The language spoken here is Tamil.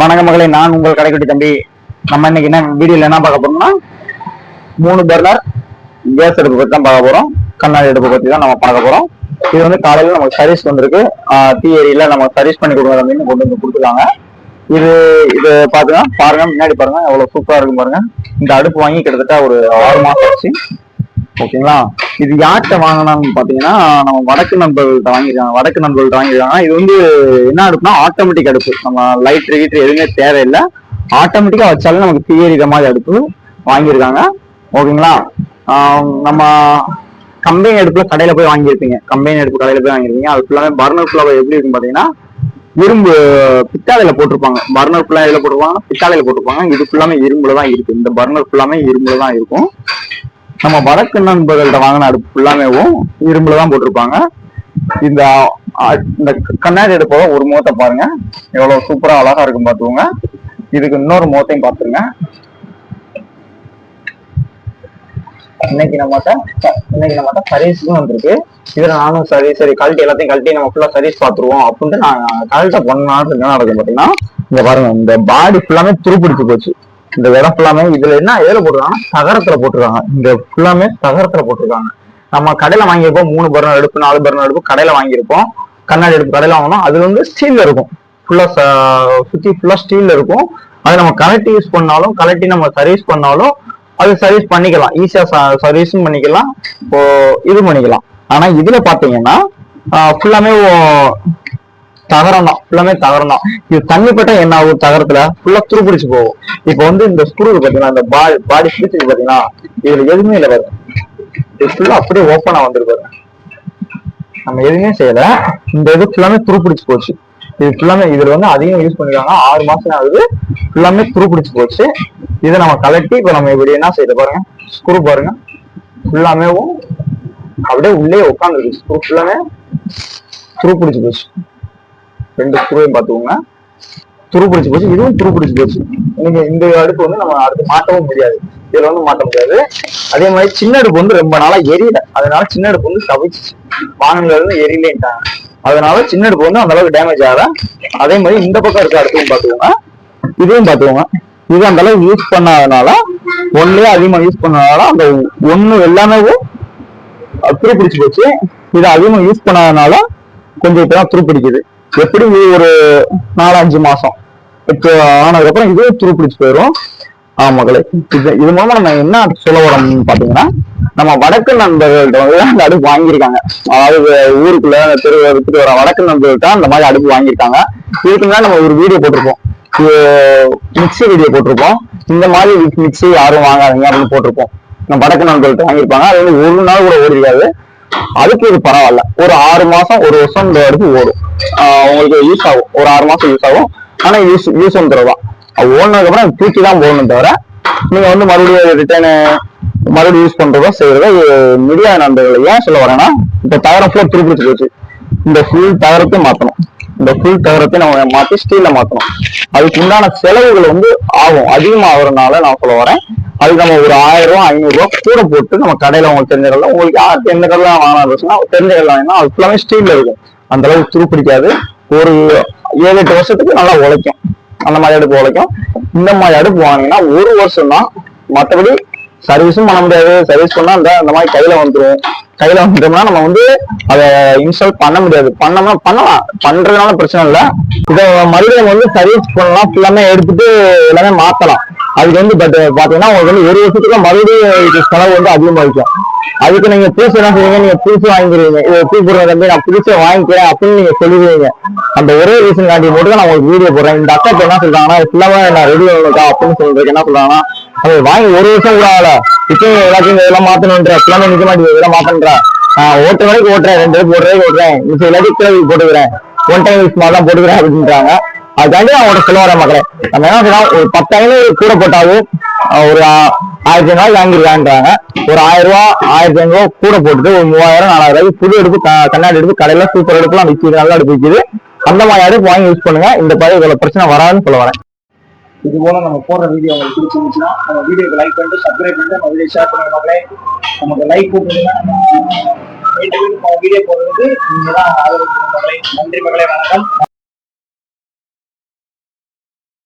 வணக்க மகளே நான் உங்கள் கடைக்குட்டி தம்பி. நம்ம இன்னைக்கு என்ன வீடியோல என்ன பார்க்க போறோம்னா மூணு பர்னர் கேஸ் அடுப்பு பத்தி தான் பார்க்க போறோம். கண்ணாடி அடுப்பு பத்தி தான் நம்ம பார்க்க போறோம். இது வந்து காலையில நமக்கு சர்வீஸ் வந்திருக்கு. டீ ஏரியில நம்ம சர்வீஸ் பண்ணி கொடுக்குற அப்படின்னு கொண்டு வந்து கொடுத்துருக்காங்க. இது இது பாத்துங்க பாருங்க முன்னாடி பாருங்க எவ்வளவு சூப்பரா இருக்கும் பாருங்க. இந்த அடுப்பு வாங்கி கிட்டத்தட்ட ஒரு ஆறு மாசம் ஆச்சு. ஓகேங்களா? இது யார்கிட்ட வாங்கினான்னு பாத்தீங்கன்னா நம்ம வடக்கு நண்பர்கள்ட்ட வாங்கியிருக்காங்க. வடக்கு நண்பர்கள்ட்ட வாங்கிருக்காங்க இது வந்து என்ன அடுப்புனா ஆட்டோமேட்டிக் அடுப்பு. நம்ம லைட் ஹீட்டர் எதுவுமே தேவையில்லை. ஆட்டோமேட்டிக்கா வச்சாலும் நமக்கு தீயறிகிற மாதிரி அடுப்பு வாங்கியிருக்காங்க. ஓகேங்களா? ஆஹ் நம்ம கம்பெனி அடுப்புல கடையில போய் வாங்கியிருப்பீங்க. கம்பெனி அடுப்பு கடையில போய் வாங்கியிருப்பீங்க. அது ஃபுல்லாமே பர்னர் ஃபுல்லாக எப்படி இருக்கும் பாத்தீங்கன்னா இரும்பு பித்தாலையில போட்டிருப்பாங்க. பர்னர் ஃபுல்லா எதுல போட்டிருப்பாங்க பித்தாலையில போட்டிருப்பாங்க. இது ஃபுல்லாமே இரும்புல தான் இருக்கு. இந்த பர்னர் ஃபுல்லாமே இரும்புல தான் இருக்கும். நம்ம வடக்கு நண்பர்கள்ட்ட வாங்கின அடுப்பு ஃபுல்லாமேவும் இரும்புல தான் போட்டிருப்பாங்க. இந்த இந்த கண்ணாடி அடுப்போட ஒரு முகத்தை பாருங்க. எவ்வளவு சூப்பரா அழகா இருக்கும் பாத்துக்கோங்க இதுக்கு இன்னொரு முகத்தையும் பாத்துருங்க இன்னைக்கு நம்மகிட்ட இன்னைக்கு நம்மகிட்ட சர்வீஸுக்கும் வந்திருக்கு இதுல நானும் சரி சரி கழட்டி எல்லாத்தையும் கழட்டி நம்ம ஃபுல்லா சர்வீஸ் பாத்துருவோம் அப்படின்ட்டு நான் கழட்ட பண்ணாலும் என்ன நடக்கும் பாத்தீங்கன்னா இங்க பாருங்க இந்த பாடி ஃபுல்லாமே துருப்பிடிச்சு போச்சு. இந்த இடம் ஃபுல்லாமே இதுல என்ன எதுல போட்டிருக்காங்கன்னா தகரத்துல போட்டிருக்காங்க. இந்த ஃபுல்லாமே தகரத்துல போட்டிருக்காங்க. நம்ம கடையில வாங்கியிருப்போம். மூணு பர்னர் அடுப்பு நாலு பர்னர் அடுப்பு கடையில வாங்கியிருப்போம். கண்ணாடி அடுப்பு கடையில வாங்கினோம் அது வந்து ஸ்டீல்ல இருக்கும். ஃபுல்லா சுத்தி ஃபுல்லா ஸ்டீல்ல இருக்கும். அது நம்ம கலட்டி யூஸ் பண்ணாலும் கலெக்டி நம்ம சர்வீஸ் பண்ணாலும் அது சர்வீஸ் பண்ணிக்கலாம். ஈஸியா சர்வீஸும் பண்ணிக்கலாம். இப்போ இது பண்ணிக்கலாம். ஆனா இதுல பாத்தீங்கன்னா ஃபுல்லாமே தகரம் தான் ஃபுல்லாமே தகரம் தான் இது தண்ணி பட்டா என்ன ஆகும்? தகரத்துல ஃபுல்லா துருப்பிடிச்சு போகும். இப்போ வந்து இந்த ஸ்க்ரூ பாத்தீங்கன்னா இந்த பாடி பாடி பிடிச்சது பாத்தீங்கன்னா இதுல எதுவுமே இல்லை பாருங்க. இது ஃபுல்லா அப்படியே ஓப்பனா வந்துருக்கு பாருங்க. நம்ம எதுவுமே செய்யல. இந்த இது ஃபுல்லாமே துருப்பிடிச்சு போச்சு. இது ஃபுல்லாமே இதுல வந்து அதிகம் யூஸ் பண்ணிருக்காங்க. ஆறு மாசம் ஆகுது. ஃபுல்லாமே துருப்பிடிச்சு போச்சு. இதை நம்ம கலட்டி இப்ப நம்ம இப்படி என்ன செய்யல பாருங்க. ஸ்க்ரூ பாருங்க. ஃபுல்லாமேவும் அப்படியே உள்ளே உட்காந்துருக்கு ஸ்க்ரூ ஃபுல்லாமே துருப்பிடிச்சு போச்சு. ரெண்டு ஸ்க்ரூவையும் பார்த்துக்கோங்க. துரு பிடிச்சி போச்சு. இதுவும் துரு பிடிச்சி போச்சு. நீங்க இந்த அடுப்பு வந்து நம்ம அடுத்து மாட்டவும் முடியாது. இதுல வந்து மாட்ட முடியாது. அதே மாதிரி சின்ன அடுப்பு வந்து ரொம்ப நாளா எரியல. அதனால சின்ன அடுப்பு வந்து தவிச்சிச்சு. வானங்கள்ல இருந்து எரியலேன்ட்டாங்க. அதனால சின்ன அடுப்பு வந்து அந்த அளவுக்கு டேமேஜ் ஆகல. அதே மாதிரி இந்த பக்கம் இருக்க அடுப்பையும் பார்த்துக்கோங்க. இதையும் பார்த்துக்கோங்க. இது அந்த அளவுக்கு யூஸ் பண்ணாதனால ஒன்லயே அதிகமா யூஸ் பண்ணனால அந்த ஒண்ணு எல்லாமே துருபிடிச்சி போச்சு. இதை அதிகமா யூஸ் பண்ணாதனால கொஞ்சம் இப்பதான் துரு பிடிக்குது எப்படி நீ ஒரு நாலஞ்சு மாசம் இப்போ ஆனதுக்கப்புறம் இதுவே துருப்பிடிச்சு போயிடும் ஆ மகளே இது இது மூலமா நம்ம என்ன சொல்ல வரோம்னு பாத்தீங்கன்னா நம்ம வடக்கு நண்பர்கள்ட்ட வந்து அந்த அடுப்பு வாங்கியிருக்காங்க. அதாவது ஊருக்குள்ள தெரு எடுத்துட்டு வர வடக்கு நண்பர்கள்ட்ட அந்த மாதிரி அடுப்பு வாங்கியிருக்காங்க. இதுக்கு முன்னாடி நம்ம ஒரு வீடியோ போட்டிருப்போம். மிக்சி வீடியோ போட்டிருப்போம். இந்த மாதிரி மிக்ஸி யாரும் வாங்காதீங்க அப்படின்னு போட்டிருப்போம். நம்ம வடக்கு நண்பர்கள்ட்ட வாங்கியிருப்பாங்க. அது வந்து ஒரு நாள் கூட ஓடி அதுக்கு இது பரவாயில்ல. ஒரு ஆறு மாசம் ஒரு வருஷம் இந்த ஓடும். உங்களுக்கு யூஸ் ஆகும். ஒரு ஆறு மாசம் யூஸ் ஆகும். ஆனா யூஸ் யூஸ் வந்துடும் அது ஓடினதுக்கு அப்புறம் தூக்கி தான் போடணும் தவிர நீங்க வந்து மறுபடியும் ரிட்டர்ன் மறுபடியும் யூஸ் பண்றதோ செய்யறதோ மீடியா நண்பர்கள் ஏன் சொல்ல வரேன்னா இந்த தகரம் ஃபுல்லா துருப்பிடிச்சு போச்சு. இந்த ஃபுல் தகரத்தையும் மாத்தணும். இந்த ஃபுல் தகரத்தையும் நம்ம மாத்தி ஸ்டீல்ல மாத்தணும். அதுக்கு உண்டான செலவுகள் வந்து ஆகும். அதிகமாகறதுனால நான் சொல்ல வரேன். அதுக்கு நம்ம ஒரு ஆயிரம் ரூபா ஐநூறு ரூபா கூட போட்டு நம்ம கடையில உங்களுக்கு தெரிஞ்ச கடையில உங்களுக்கு யாருக்கு எந்த கடலாம் வாங்கினா தெரிஞ்ச கடையில வாங்கினா அது ஃபுல்லாமே ஸ்டீல்ல இருக்கும். அந்த அளவுக்கு துரு பிடிக்காது. ஒரு ஏழு எட்டு வருஷத்துக்கு நல்லா உழைக்கும். அந்த மாதிரி அடுப்பு உழைக்கும். இந்த மாதிரி அடுப்பு வாங்கினீங்கன்னா ஒரு வருஷம் தான் மற்றபடி சர்வீஸும் பண்ண முடியாது. சர்வீஸ் பண்ணா அந்த அந்த மாதிரி கையில வந்துடும் கையில வந்துட்டோம்னா நம்ம வந்து அதை இன்ஸ்டால் பண்ண முடியாது. பண்ணோம்னா பண்ணலாம். பண்றதுனால பிரச்சனை இல்லை. இதை மறுபடியும் வந்து சர்வீஸ் பண்ணலாம். ஃபுல்லாமே எடுத்துட்டு எல்லாமே மாத்தலாம். அதுக்கு வந்து பட் பாத்தீங்கன்னா உங்களுக்கு வந்து ஒரு வருஷத்துக்கு மறுபடியும் செலவு வந்து அதிகமாகிக்கும் அதுக்கு நீங்க புதுசு என்ன செய்வீங்க? நீங்க புதுசு வாங்கிடுவீங்க. இது கூப்பிடுற தம்பி நான் புதுசு வாங்கிக்கிறேன் அப்படின்னு நீங்க சொல்லுவீங்க அந்த ஒரே ரீசன் காட்டி மட்டும் நான் உங்களுக்கு வீடியோ போடுறேன். இந்த அக்கா என்ன சொல்றாங்கன்னா ஃபுல்லாவே நான் ரெடி ஆகணுக்கா அப்படின்னு சொல்றதுக்கு என்ன சொல்றாங்கன்னா அது வாங்கி ஒரு வருஷம் கூட ஆகல. இப்போ எல்லாத்தையும் இதெல்லாம் மாத்தணுன்ற. ஃபுல்லாமே நிக்க மாட்டேங்குது. இதெல்லாம் மாத்தணுன்ற. ஓட்டுற ஓட்டு வரைக்கும் ஓட்டுறேன். ரெண்டு பேருக்கு ஒரு ஓட்டுறேன். மிச்சம் எல்லாத்தையும் கிளவி போட்டுக்கிறேன். ஒன் டைம் யூஸ் மாதிரி தான் போட்டுக்கிறேன் அப்படின்றாங்க. அதுக்காண்டி அவனோட சொல்ல வர மக்களே. நம்ம என்ன செய்யலாம் ஒரு பத்தாயிரம் கூட போட்டாலும் ஒரு ஆயிரத்தி ஐநூறு வாங்கிருக்கான்றாங்க ஒரு ஆயிரம் ரூபா ஆயிரத்தி ஐநூறு ரூபாய் கூட போட்டுட்டு ஒரு மூவாயிரம் நாலாயிரம் ரூபாய்க்கு புது எடுப்பு க- கண்ணாடி எடுப்பு கடையில சூப்பர் எடுப்புலாம் விற்கிது நல்லா எடுப்பு விற்கிது அந்த மாதிரி அடுப்பு வாங்கி யூஸ் பண்ணுங்க. இந்த பழைய இவ்வளவு பிரச்சனை வராதுன்னு சொல்ல வரேன். இது போல நம்ம போடுற வீடியோ உங்களுக்கு பிடிச்சிருந்துச்சுன்னா நம்ம வீடியோக்கு லைக் பண்ணிட்டு சப்ஸ்கிரைப் பண்ணிட்டு நம்ம வீடியோ ஷேர் பண்ணுங்க மக்களே. நமக்கு லைக் போட்டுருங்க நம்ம வீடியோ போடுறதுக்கு நீங்க தான் ஆதரவு மக்களே. நன்றி மகளே வணக்கம்.